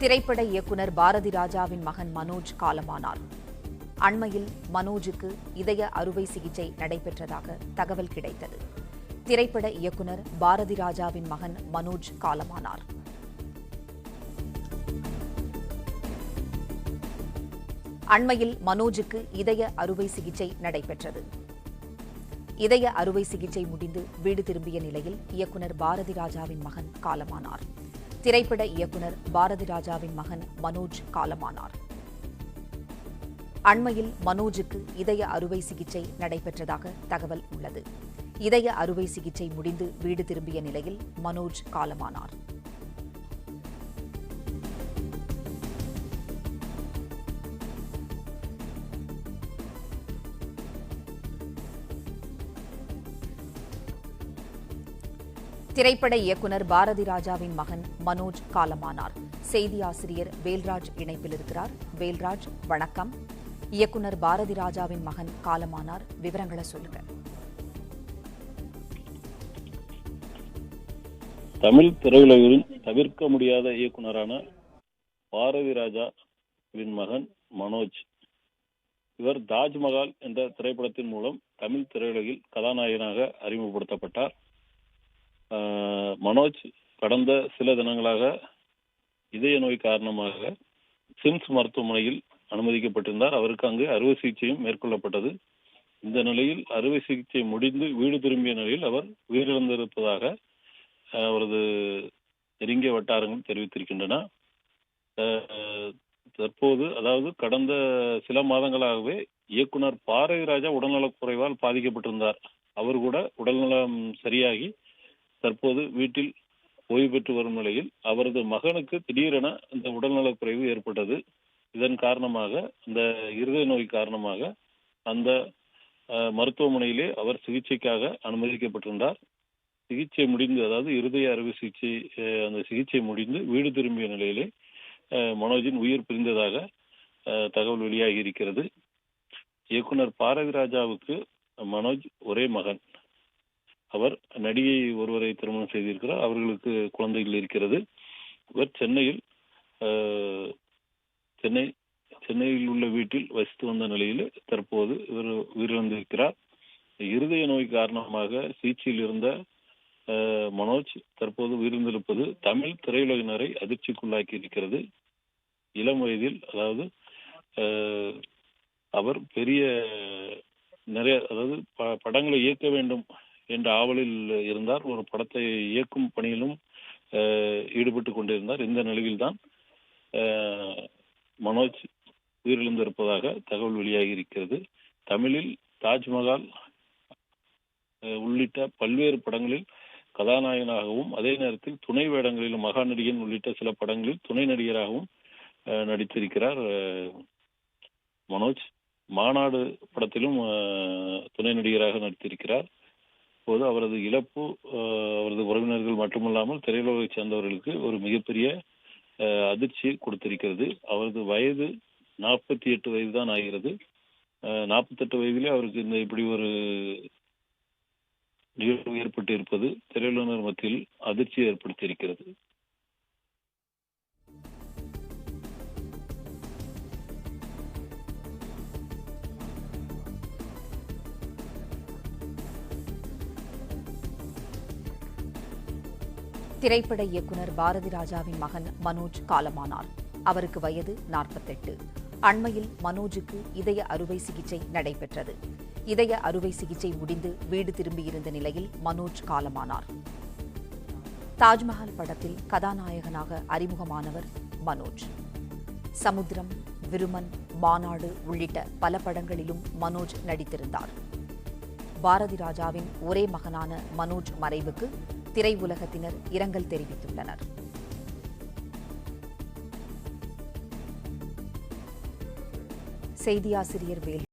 திரைப்பட இயக்குனர் பாரதி ராஜாவின் மகன் மனோஜ் காலமானார். அண்மையில் மனோஜுக்கு இதய அறுவை சிகிச்சை நடைபெற்றதாக தகவல் கிடைத்தது. திரைப்பட இயக்குனர் பாரதி ராஜாவின் மகன் மனோஜ் காலமானார். அண்மையில் மனோஜுக்கு இதய அறுவை சிகிச்சை நடைபெற்றது. இதய அறுவை சிகிச்சை முடிந்து வீடு திரும்பிய நிலையில் இயக்குனர் பாரதி ராஜாவின் மகன் காலமானார். திரைப்பட இயக்குனர் பாரதி ராஜாவின் மகன் மனோஜ் காலமானார். அண்மையில் மனோஜுக்கு இதய அறுவை சிகிச்சை நடைபெற்றதாக தகவல் உள்ளது. இதய அறுவை சிகிச்சை முடிந்து வீடு திரும்பிய நிலையில் மனோஜ் காலமானார். திரைப்பட இயக்குனர் பாரதி ராஜாவின் மகன் மனோஜ் காலமானார். செய்தி ஆசிரியர் வேல்ராஜ் இணைப்பில் இருக்கிறார். வேல்ராஜ் வணக்கம். இயக்குனர் பாரதி ராஜாவின் மகன் காலமானார். விவரங்களை சொல்லுங்க. தமிழ் திரையுலகில் தவிர்க்க முடியாத இயக்குனரான பாரதி ராஜாவின் மகன் மனோஜ். இவர் தாஜ்மஹால் என்ற திரைப்படத்தின் மூலம் தமிழ் திரையுலகில் கதாநாயகனாக அறிமுகப்படுத்தப்பட்டார். மனோஜ் கடந்த சில தினங்களாக இதய நோய் காரணமாக சிம்ஸ் மருத்துவமனையில் அனுமதிக்கப்பட்டிருந்தார். அவருக்கு அங்கு அறுவை சிகிச்சையும் மேற்கொள்ளப்பட்டது. இந்த நிலையில் அறுவை சிகிச்சை முடிந்து வீடு திரும்பிய நிலையில் அவர் உயிரிழந்திருப்பதாக அவரது நெருங்கிய வட்டாரங்கள் தெரிவித்திருக்கின்றன. தற்போது அதாவது கடந்த சில மாதங்களாகவே இயக்குனர் பாரதி ராஜா உடல்நலக் குறைவால் பாதிக்கப்பட்டிருந்தார். அவர் கூட உடல்நலம் சரியாகி தற்போது வீட்டில் ஓய்வு பெற்று வரும் நிலையில் அவரது மகனுக்கு திடீரென இந்த உடல்நலக் குறைவு ஏற்பட்டது. இதன் காரணமாக இந்த இருதய நோய் காரணமாக அந்த மருத்துவமனையிலே அவர் சிகிச்சைக்காக அனுமதிக்கப்பட்டிருந்தார். சிகிச்சை முடிந்து அதாவது இருதய அறுவை சிகிச்சை அந்த சிகிச்சை முடிந்து வீடு திரும்பிய நிலையிலே மனோஜின் உயிர் பிரிந்ததாக அஹ், தகவல் வெளியாகி இருக்கிறது. இயக்குனர் பாரதிராஜாவுக்கு மனோஜ் ஒரே மகன். அவர் நடிகை ஒருவரை திருமணம் செய்திருக்கிறார். அவர்களுக்கு குழந்தைகள் இருக்கிறது. இவர் சென்னையில் சென்னை சென்னையில் உள்ள வீட்டில் வசித்து வந்த நிலையில் தற்போது இவர் உயிரிழந்திருக்கிறார். இருதய நோய் காரணமாக சிகிச்சையில் இருந்த அஹ், மனோஜ் தற்போது உயிரிழந்திருப்பது தமிழ் திரையுலகினரை அதிர்ச்சிக்குள்ளாக்கி இருக்கிறது இளம் வயதில் அதாவது அஹ், அவர் பெரிய நிறைய அதாவது ப- படங்களை இயக்க வேண்டும் என்ற ஆவலில் இருந்தார். ஒரு படத்தை இயக்கும் பணியிலும் ஈடுபட்டு கொண்டிருந்தார். இந்த நிலையில்தான் தான் மனோஜ் உயிரிழந்திருப்பதாக தகவல் வெளியாகி இருக்கிறது தமிழில் தாஜ்மஹால் உள்ளிட்ட பல்வேறு படங்களில் கதாநாயகனாகவும் அதே நேரத்தில் துணை வேடங்களிலும் மகா நடிகன் உள்ளிட்ட சில படங்களில் துணை நடிகராகவும் நடித்திருக்கிறார் மனோஜ். மாநாடு படத்திலும் துணை நடிகராக நடித்திருக்கிறார். இப்போது அவரது இழப்பு அவரது உறவினர்கள் மட்டுமல்லாமல் திரையுலகை சேர்ந்தவர்களுக்கு ஒரு மிகப்பெரிய அஹ், கொடுத்திருக்கிறது. அவரது வயது நாற்பத்தி எட்டு வயது தான் ஆகிறது நாற்பத்தெட்டு வயதிலே அவருக்கு இந்த இப்படி ஒரு நிகழ்வு ஏற்பட்டு இருப்பது திரையுலகினர் மத்தியில் அதிர்ச்சியை ஏற்படுத்தியிருக்கிறது. திரைப்பட இயக்குனர் பாரதி ராஜாவின் மகன் மனோஜ் காலமானார். அவருக்கு வயது நாற்பத்தெட்டு. அண்மையில் மனோஜுக்கு இதய அறுவை சிகிச்சை நடைபெற்றது. இதய அறுவை சிகிச்சை முடிந்து வீடு திரும்பியிருந்த நிலையில் மனோஜ் காலமானார். தாஜ்மஹால் படத்தில் கதாநாயகனாக அறிமுகமானவர் மனோஜ். சமுத்திரம் விருமன் மாநாடு உள்ளிட்ட பல படங்களிலும் மனோஜ் நடித்திருந்தார். பாரதி ராஜாவின் ஒரே மகனான மனோஜ் மறைவுக்கு திரையுலகத்தினர் இரங்கல் தெரிவித்துள்ளனர். செய்தியாசிரியர் வேல்